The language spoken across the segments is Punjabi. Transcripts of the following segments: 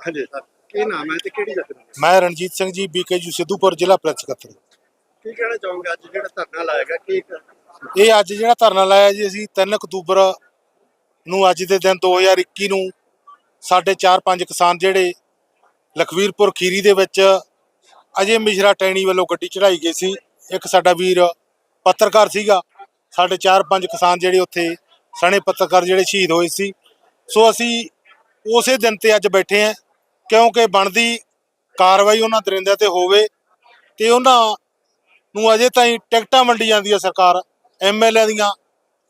ਹਾਂਜੀ ਸਰ ਕੀ ਨਾਮ ਹੈ ਤੇ ਕਿਹੜੀ ਜਗ੍ਹਾ ਮੈਂ ਰਣਜੀਤ ਸਿੰਘ ਜੀ ਬੀਕੇਯੂ ਸਿੱਧੂਪੁਰ ਜ਼ਿਲ੍ਹਾ ਪ੍ਰੈਸ ਸਕੱਤਰ ਕੀ ਕਹਿਣਾ ਚਾਹੋਗੇ ਅੱਜ ਜਿਹੜਾ ਧਰਨਾ ਲਾਏਗਾ ਕੀ ਇਹ ਅੱਜ ਜਿਹੜਾ ਧਰਨਾ ਲਾਇਆ ਜੀ ਅਸੀਂ 3 ਅਕਤੂਬਰ ਨੂੰ ਅੱਜ ਦੇ ਦਿਨ 2021 ਨੂੰ ਸਾਡੇ 4-5 ਕਿਸਾਨ ਜਿਹੜੇ ਲਖਵੀਰਪੁਰ ਖੀਰੀ ਦੇ ਵਿੱਚ ਅਜੇ ਮਿਸ਼ਰਾ ਟੈਣੀ ਵੱਲੋਂ ਗੱਡੀ ਚੜਾਈ ਗਈ ਸੀ। ਇੱਕ ਸਾਡਾ ਵੀਰ ਪੱਤਰਕਾਰ ਸੀਗਾ ਸਾਡੇ 4-5 ਕਿਸਾਨ ਜਿਹੜੇ ਉੱਥੇ ਸਣੇ ਪੱਤਰਕਾਰ ਜਿਹੜੇ ਸ਼ਹੀਦ ਹੋਏ ਸੀ। ਸੋ ਅਸੀਂ ਉਸੇ ਦਿਨ ਤੇ ਅੱਜ ਬੈਠੇ ਆਂ ਕਿਉਂਕਿ ਬਣਦੀ ਕਾਰਵਾਈ ਉਹਨਾਂ ਦਰਿੰਦਿਆਂ ਤੇ ਹੋਵੇ ਤੇ ਉਹਨਾਂ ਨੂੰ ਅਜੇ ਤਾਈਂ ਟਿਕਟਾਂ ਵੰਡੀ ਜਾਂਦੀ ਹੈ ਸਰਕਾਰ ਐਮਐਲਏ ਦੀਆਂ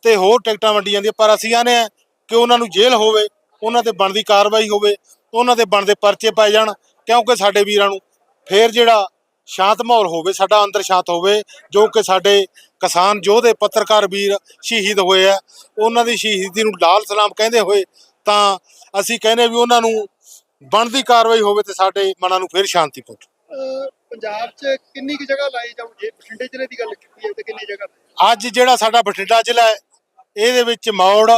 ਤੇ ਹੋਰ ਟਿਕਟਾਂ ਵੰਡੀ ਜਾਂਦੀਆਂ, ਪਰ ਅਸੀਂ ਆਨੇ ਆ ਕਿ ਉਹਨਾਂ ਨੂੰ ਜੇਲ੍ਹ ਹੋਵੇ, ਉਹਨਾਂ ਤੇ ਬਣਦੀ ਕਾਰਵਾਈ ਹੋਵੇ, ਉਹਨਾਂ ਦੇ ਬਣਦੇ ਪਰਚੇ ਪਾਏ ਜਾਣ, ਕਿਉਂਕਿ ਸਾਡੇ ਵੀਰਾਂ ਨੂੰ ਫੇਰ ਜਿਹੜਾ ਸ਼ਾਂਤ ਮਾਹੌਲ ਹੋਵੇ, ਸਾਡਾ ਅੰਦਰ ਸ਼ਾਂਤ ਹੋਵੇ, ਜੋ ਕਿ ਸਾਡੇ ਕਿਸਾਨ ਯੋਧੇ ਪੱਤਰਕਾਰ ਵੀਰ ਸ਼ਹੀਦ ਹੋਏ ਆ, ਉਹਨਾਂ ਦੀ ਸ਼ਹੀਦੀ ਨੂੰ ਲਾਲ ਸਲਾਮ ਕਹਿੰਦੇ ਹੋਏ ਤਾਂ ਅਸੀਂ ਕਹਿੰਦੇ ਵੀ ਉਹਨਾਂ ਨੂੰ ਬਣਦੀ ਕਾਰਵਾਈ ਹੋਵੇ ਤੇ ਸਾਡੇ ਮਨਾਂ ਨੂੰ ਫੇਰ ਸ਼ਾਂਤੀ ਪਹੁੰਚੇ। ਪੰਜਾਬ 'ਚ ਕਿੰਨੀ ਕੁ ਜਗ੍ਹਾ ਲਾਈ ਜਾਊ? ਜੇ ਬਠਿੰਡੇ ਜ਼ਿਲ੍ਹੇ ਦੀ ਗੱਲ ਕੀਤੀ ਹੈ ਤੇ ਕਿੰਨੀ ਜਗ੍ਹਾ ਅੱਜ ਜਿਹੜਾ ਸਾਡਾ ਬਠਿੰਡਾ ਜ਼ਿਲ੍ਹਾ ਹੈ ਇਹਦੇ ਵਿੱਚ ਮੌੜ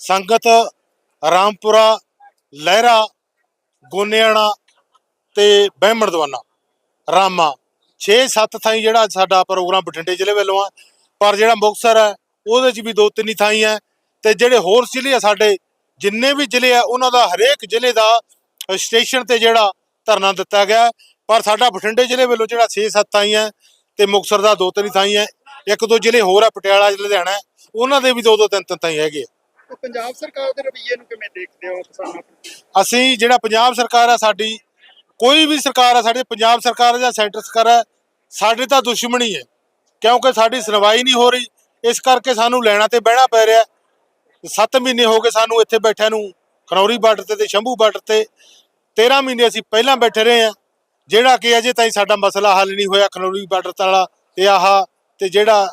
ਸੰਗਤ ਰਾਮਪੁਰਾ ਲਹਿਰਾ ਗੋਨੇਆਣਾ ਤੇ ਬਹਿਮਣ ਦਵਾਨਾ ਰਾਮਾ 6-7 ਥਾਈਂ ਜਿਹੜਾ ਸਾਡਾ ਪ੍ਰੋਗਰਾਮ ਬਠਿੰਡੇ ਜ਼ਿਲ੍ਹੇ ਵੱਲੋਂ ਆ ਪਰ ਜਿਹੜਾ ਮੁਕਤਸਰ ਹੈ ਉਹਦੇ 'ਚ ਵੀ ਦੋ ਤਿੰਨ ਥਾਈਂ ਹੈ ਤੇ ਜਿਹੜੇ ਹੋਰ ਜ਼ਿਲ੍ਹੇ ਆ ਸਾਡੇ ਜਿੰਨੇ ਵੀ ਜ਼ਿਲ੍ਹੇ ਆ ਉਹਨਾਂ ਦਾ ਹਰੇਕ ਜ਼ਿਲ੍ਹੇ ਦਾ ਸਟੇਸ਼ਨ ਤੇ ਜਿਹੜਾ ਧਰਨਾ ਦਿੱਤਾ ਗਿਆ। ਪਰ ਸਾਡਾ ਬਠਿੰਡੇ ਜ਼ਿਲ੍ਹੇ ਵੱਲੋਂ ਜਿਹੜਾ 6-7 ਥਾਈਂ ਹੈ ਤੇ ਮੁਕਤਸਰ ਦਾ ਦੋ ਤਿੰਨ ਹੀ ਥਾਈਂ ਹੈ ਇੱਕ ਦੋ ਜ਼ਿਲ੍ਹੇ ਹੋਰ ਆ ਪਟਿਆਲਾ ਲੁਧਿਆਣਾ ਉਹਨਾਂ ਦੇ ਵੀ ਦੋ ਦੋ ਤਿੰਨ ਤਿੰਨ ਥਾਈਂ ਹੈਗੇ ਆ। ਪੰਜਾਬ ਸਰਕਾਰ ਦੇ ਰਵੱਈਏ ਨੂੰ ਕਿਵੇਂ ਦੇਖਦੇ ਹੋ ਕਿਸਾਨਾਂ? ਅਸੀਂ ਜਿਹੜਾ ਪੰਜਾਬ ਸਰਕਾਰ ਆ ਸਾਡੀ ਕੋਈ ਵੀ ਸਰਕਾਰ ਆ ਸਾਡੇ ਪੰਜਾਬ ਸਰਕਾਰ ਜਾਂ ਸੈਂਟਰ ਸਰਕਾਰ ਆ ਸਾਡੇ ਤਾਂ ਦੁਸ਼ਮਣੀ ਹੈ ਕਿਉਂਕਿ ਸਾਡੀ ਸੁਣਵਾਈ ਨਹੀਂ ਹੋ ਰਹੀ ਇਸ ਕਰਕੇ ਸਾਨੂੰ ਲੈਣਾ ਤੇ ਬਹਿਣਾ ਪੈ ਰਿਹਾ 7 ਮਹੀਨੇ ਹੋ ਗਏ ਸਾਨੂੰ ਇੱਥੇ ਬੈਠਿਆਂ ਨੂੰ, ਖਨੌਰੀ ਬਾਰਡਰ ਤੇ ਤੇ ਸ਼ੰਭੂ ਬਾਰਡਰ ਤੇ। 13 ਮਹੀਨੇ ਅਸੀਂ ਪਹਿਲਾਂ ਬੈਠੇ ਰਹੇ ਆ ਜਿਹੜਾ ਕਿ ਅਜੇ ਤਾਈਂ ਸਾਡਾ ਮਸਲਾ ਹੱਲ ਨਹੀਂ ਹੋਇਆ ਖਨੌਰੀ ਬਾਰਡਰ ਵਾਲਾ ਤੇ ਆਹ ਤੇ ਜਿਹੜਾ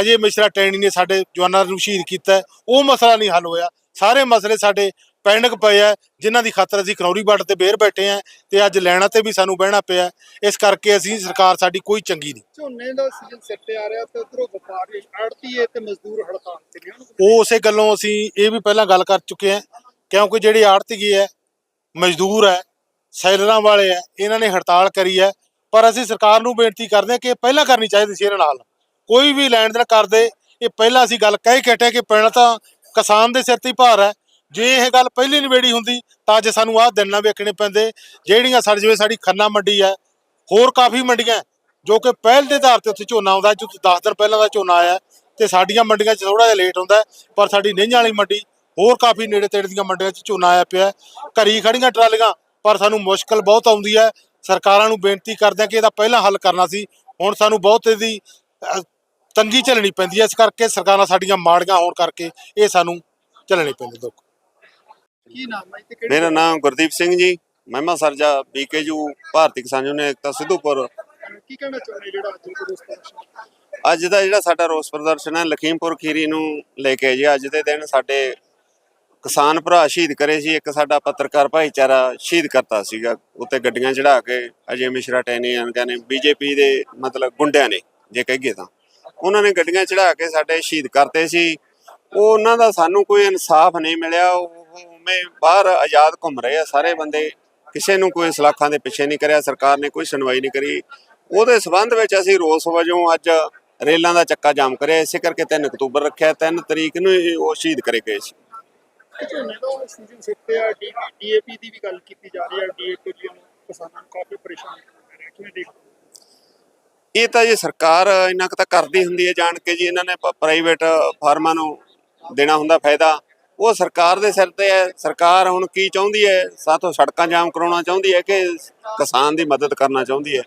ਅਜੇ ਮਿਸ਼ਰਾ ਟੈਣੀ ਨੇ ਸਾਡੇ ਜਵਾਨਾਂ ਨੂੰ ਸ਼ਹੀਦ ਕੀਤਾ, ਉਹ ਮਸਲਾ ਨਹੀਂ ਹੱਲ ਹੋਇਆ। ਸਾਰੇ ਮਸਲੇ ਸਾਡੇ ਪੈਂਡਿੰਗ ਪਏ ਆ ਜਿਨ੍ਹਾਂ ਦੀ ਖਾਤਰ ਅਸੀਂ ਖਨੌਰੀ ਬਾਰਡਰ ਤੇ ਬੇਰ ਬੈਠੇ ਆ ਤੇ ਅੱਜ ਲੈਣਾ ਤੇ ਵੀ ਸਾਨੂੰ ਬਹਿਣਾ ਪਿਆ। ਇਸ ਕਰਕੇ ਅਸੀਂ ਸਰਕਾਰ ਸਾਡੀ ਕੋਈ ਚੰਗੀ ਨਹੀਂ। ਝੋਨੇ ਦਾ ਸੀਜ਼ਨ ਸਿਰ ਤੇ ਆ ਰਿਹਾ ਤੇ ਉਧਰੋਂ ਵਪਾਰੀ ਆੜਤੀਏ ਤੇ ਮਜ਼ਦੂਰ ਹੜਤਾਲ ਤੇ ਨੇ ਉਹ ਉਸੇ ਗੱਲੋਂ ਅਸੀਂ ਇਹ ਵੀ ਪਹਿਲਾਂ ਗੱਲ ਕਰ ਚੁੱਕੇ ਹਾਂ ਕਿਉਂਕਿ ਜਿਹੜੇ ਆੜਤੀਏ ਹੈ ਮਜ਼ਦੂਰ ਹੈ ਸੈਲਰਾਂ ਵਾਲੇ ਹੈ ਇਹਨਾਂ ਨੇ ਹੜਤਾਲ ਕਰੀ ਹੈ ਪਰ ਅਸੀਂ ਸਰਕਾਰ ਨੂੰ ਬੇਨਤੀ ਕਰਦੇ ਹਾਂ ਕਿ ਪਹਿਲਾਂ ਕਰਨੀ ਚਾਹੀਦੀ ਸੀ ਇਹਨਾਂ ਨਾਲ। ਕੋਈ ਵੀ ਲੈਣ ਦੇਣ ਕਰਦੇ ਇਹ ਪਹਿਲਾਂ ਅਸੀਂ ਗੱਲ ਕਹਿ ਕੇ ਹਟੇ ਕਿ ਪੈਣਾ ਤਾਂ ਕਿਸਾਨ ਦੇ ਸਿਰ ਤੇ ਹੀ ਭਾਰ ਹੈ ਜੇ ਇਹ ਗੱਲ ਪਹਿਲੀ ਨਿਬੇੜੀ ਹੁੰਦੀ ਤਾਂ ਅੱਜ ਸਾਨੂੰ ਆਹ ਦਿਨ ਨਾ ਵੇਖਣੇ ਪੈਂਦੇ ਜਿਹੜੀਆਂ ਸਾਡੇ ਜਿਵੇਂ ਸਾਡੀ ਖੰਨਾ ਮੰਡੀ ਹੈ ਹੋਰ ਕਾਫੀ ਮੰਡੀਆਂ ਜੋ ਕਿ ਪਹਿਲ ਦੇ ਆਧਾਰ ਤੇ ਉੱਥੇ ਝੋਨਾ ਆਉਂਦਾ ਜੋ 10 ਦਿਨ ਪਹਿਲਾਂ ਦਾ ਝੋਨਾ ਆਇਆ ਹੈ, ਤੇ ਸਾਡੀਆਂ ਮੰਡੀਆਂ 'ਚ ਥੋੜਾ ਜਿਹਾ ਲੇਟ ਹੁੰਦਾ ਪਰ ਸਾਡੀ ਨਿੰਝ ਵਾਲੀ ਮੰਡੀ ਹੋਰ ਕਾਫੀ ਨੇੜੇ ਤੇੜੇ ਦੀਆਂ ਮੰਡੀਆਂ 'ਚ ਝੋਨਾ ਆਇਆ ਪਿਆ ਹੈ। ਘਰੀ ਖੜੀਆਂ ਟਰਾਲੀਆਂ ਪਰ ਸਾਨੂੰ ਮੁਸ਼ਕਲ ਬਹੁਤ ਆਉਂਦੀ ਹੈ ਸਰਕਾਰਾਂ ਨੂੰ ਬੇਨਤੀ ਕਰਦੇ ਹਾਂ ਕਿ ਇਹਦਾ ਪਹਿਲਾਂ ਹੱਲ ਕਰਨਾ ਸੀ ਹੁਣ ਸਾਨੂੰ ਬਹੁਤ ਇਹਦੀ ਤੰਗੀ ਝੱਲਣੀ ਪੈਂਦੀ ਹੈ ਇਸ ਕਰਕੇ ਸਰਕਾਰਾਂ ਸਾਡੀਆਂ ਮਾੜੀਆਂ ਹੋਣ ਕਰਕੇ ਇਹ ਸਾਨੂੰ ਝੱਲਣੇ ਪੈਂਦੇ ਦੁੱਖ ਕੀ ਨਾਮ ਹੈ ਤੇ ਕਿਹੜੀ ਮੇਰਾ ਨਾਮ ਗੁਰਦੀਪ ਸਿੰਘ ਜੀ ਮਹਿਮਾ ਸਰਜਾ ਬੀਕੇਯੂ ਭਾਰਤੀ ਕਿਸਾਨ ਯੂਨੀਅਨ ਏਕਤਾ ਸਿੱਧੂਪੁਰ। ਕੀ ਕਹਿਣਾ ਚਾਹੁੰਦੇ ਜਿਹੜਾ ਅੱਜ ਦੇ ਦੋਸਤਾਂ ਅੱਜ ਦਾ ਜਿਹੜਾ ਸਾਡਾ ਰੋਸ ਪ੍ਰਦਰਸ਼ਨ ਹੈ ਲਖੀਮਪੁਰ ਖੀਰੀ ਨੂੰ ਲੈ ਕੇ ਜੀ ਅੱਜ ਦੇ ਦਿਨ ਸਾਡੇ ਕਿਸਾਨ ਭਰਾ ਸ਼ਹੀਦ ਕਰੇ ਸੀ ਇੱਕ ਸਾਡਾ ਪੱਤਰਕਾਰ ਭਾਈਚਾਰਾ ਸ਼ਹੀਦ ਕਰਤਾ ਸੀਗਾ ਉੱਤੇ ਗੱਡੀਆਂ ਚੜਾ ਕੇ ਅਜੇ ਮਿਸ਼ਰਾ ਟੈਨੀਆਂ ਨੇ ਬੀਜੇਪੀ ਦੇ ਮਤਲਬ ਗੁੰਡਿਆਂ ਨੇ ਜੇ ਕਹੀਏ ਤਾਂ। ਉਹਨਾਂ ਨੇ ਗੱਡੀਆਂ ਚੜਾ ਕੇ ਸਾਡੇ ਸ਼ਹੀਦ ਕਰਤੇ ਸੀ ਉਹ ਉਹਨਾਂ ਦਾ ਸਾਨੂੰ ਕੋਈ ਇਨਸਾਫ ਨਹੀਂ ਮਿਲਿਆ ਉਹ ਉਵੇਂ ਬਾਹਰ ਆਜ਼ਾਦ ਘੁੰਮ ਰਹੇ ਆ ਸਾਰੇ ਬੰਦੇ ਕਿਸੇ ਨੂੰ ਕੋਈ ਸਲਾਖਾਂ ਦੇ ਪਿੱਛੇ ਨਹੀਂ ਕਰਿਆ ਸਰਕਾਰ ਨੇ ਕੋਈ ਸੁਣਵਾਈ ਨਹੀਂ ਕਰੀ। ਉਹਦੇ ਸਬੰਧ ਵਿੱਚ ਅਸੀਂ ਰੋਸ ਵਜੋਂ ਅੱਜ ਰੇਲਾਂ ਦਾ ਚੱਕਾ ਜਾਮ ਕਰਿਆ ਇਸੇ ਕਰਕੇ 3 ਅਕਤੂਬਰ ਰੱਖਿਆ 3 ਤਰੀਕ ਨੂੰ ਉਹ ਸ਼ਹੀਦ ਕਰੇ ਗਏ ਸੀ। ਝੋਨੇ ਦਾ ਸੀਜ਼ਨ ਸਿਰ ਤੇ ਆ ਡੀਏਪੀ ਦੀ ਵੀ ਗੱਲ ਕੀਤੀ ਜਾ ਰਹੀ ਹੈ ਡੀਏਪੀ ਲਈ ਕਿਸਾਨਾਂ ਨੂੰ ਕਾਫੀ ਪਰੇਸ਼ਾਨੀ ਕਰ ਰਿਹਾ ਕਿਵੇਂ ਦੇਖਦੇ ਹੋ? ਇਹ ਤਾਂ ਜੀ ਸਰਕਾਰ ਇੰਨਾ ਕੁ ਤਾਂ ਕਰਦੀ ਹੁੰਦੀ ਹੈ ਜਾਣ ਕੇ ਜੀ ਇਹਨਾਂ ਨੇ ਪ੍ਰਾਈਵੇਟ ਫਾਰਮਾਂ ਨੂੰ ਦੇਣਾ ਹੁੰਦਾ ਫਾਇਦਾ। ਉਹ ਸਰਕਾਰ ਦੇ ਸਿਰ ਤੇ ਹੈ। ਸਰਕਾਰ ਹੁਣ ਕੀ ਚਾਹੁੰਦੀ ਹੈ? ਸਾਥੋਂ ਸੜਕਾਂ ਜਾਮ ਕਰਾਉਣਾ ਚਾਹੁੰਦੀ ਹੈ ਕਿ ਕਿਸਾਨ ਦੀ ਮਦਦ ਕਰਨਾ ਚਾਹੁੰਦੀ ਹੈ?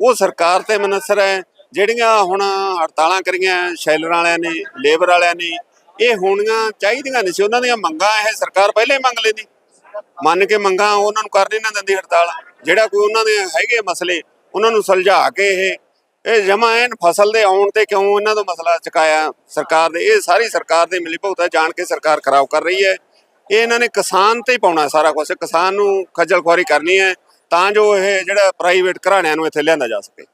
ਉਹ ਸਰਕਾਰ ਤੇ ਮਨਸਰ ਹੈ। ਜਿਹੜੀਆਂ ਹੁਣ ਹੜਤਾਲਾਂ ਕਰੀਆਂ, ਸ਼ੈਲਰ ਵਾਲਿਆਂ ਨੇ, ਲੇਬਰ ਵਾਲਿਆਂ ਨੇ, ਇਹ ਹੋਣੀਆਂ ਚਾਹੀਦੀਆਂ ਨਹੀਂ ਸੀ। ਉਹਨਾਂ ਦੀਆਂ ਮੰਗਾਂ, ਇਹ ਸਰਕਾਰ ਪਹਿਲੇ ਹੀ ਮੰਗ ਲੈਂਦੀ। ਮੰਨ ਕੇ ਮੰਗਾਂ ਉਹਨਾਂ ਨੂੰ ਕਰ ਨਹੀਂ ਨਾ ਦਿੰਦੀ ਹੜਤਾਲ। ਜਿਹੜਾ ਕੋਈ ਉਹਨਾਂ ਦੇ ਹੈਗੇ ਮਸਲੇ, ਉਹਨਾਂ ਨੂੰ ਸੁਲਝਾ ਕੇ ਇਹ ਇਹ ਜਮਾ ਐਨ ਫਸਲ ਦੇ ਆਉਣ ਤੇ ਕਿਉਂ ਇਹਨਾਂ ਦਾ ਮਸਲਾ ਚੁਕਾਇਆ ਸਰਕਾਰ ਦੇ? ਇਹ ਸਾਰੀ ਸਰਕਾਰ ਦੇ ਮਿਲੀ ਹੈ, ਜਾਣ ਕੇ ਸਰਕਾਰ ਖਰਾਬ ਕਰ ਰਹੀ ਹੈ। ਇਹ ਇਹਨਾਂ ਨੇ ਕਿਸਾਨ ਤੇ ਹੀ ਪਾਉਣਾ ਸਾਰਾ ਕੁਝ ਕਿਸਾਨ ਨੂੰ ਖੱਜਲ ਖੁਆਰੀ ਕਰਨੀ ਹੈ ਤਾਂ ਜੋ ਇਹ ਜਿਹੜਾ ਪ੍ਰਾਈਵੇਟ ਘਰਾਣਿਆਂ ਨੂੰ ਇੱਥੇ ਲਿਆਂਦਾ ਜਾ ਸਕੇ।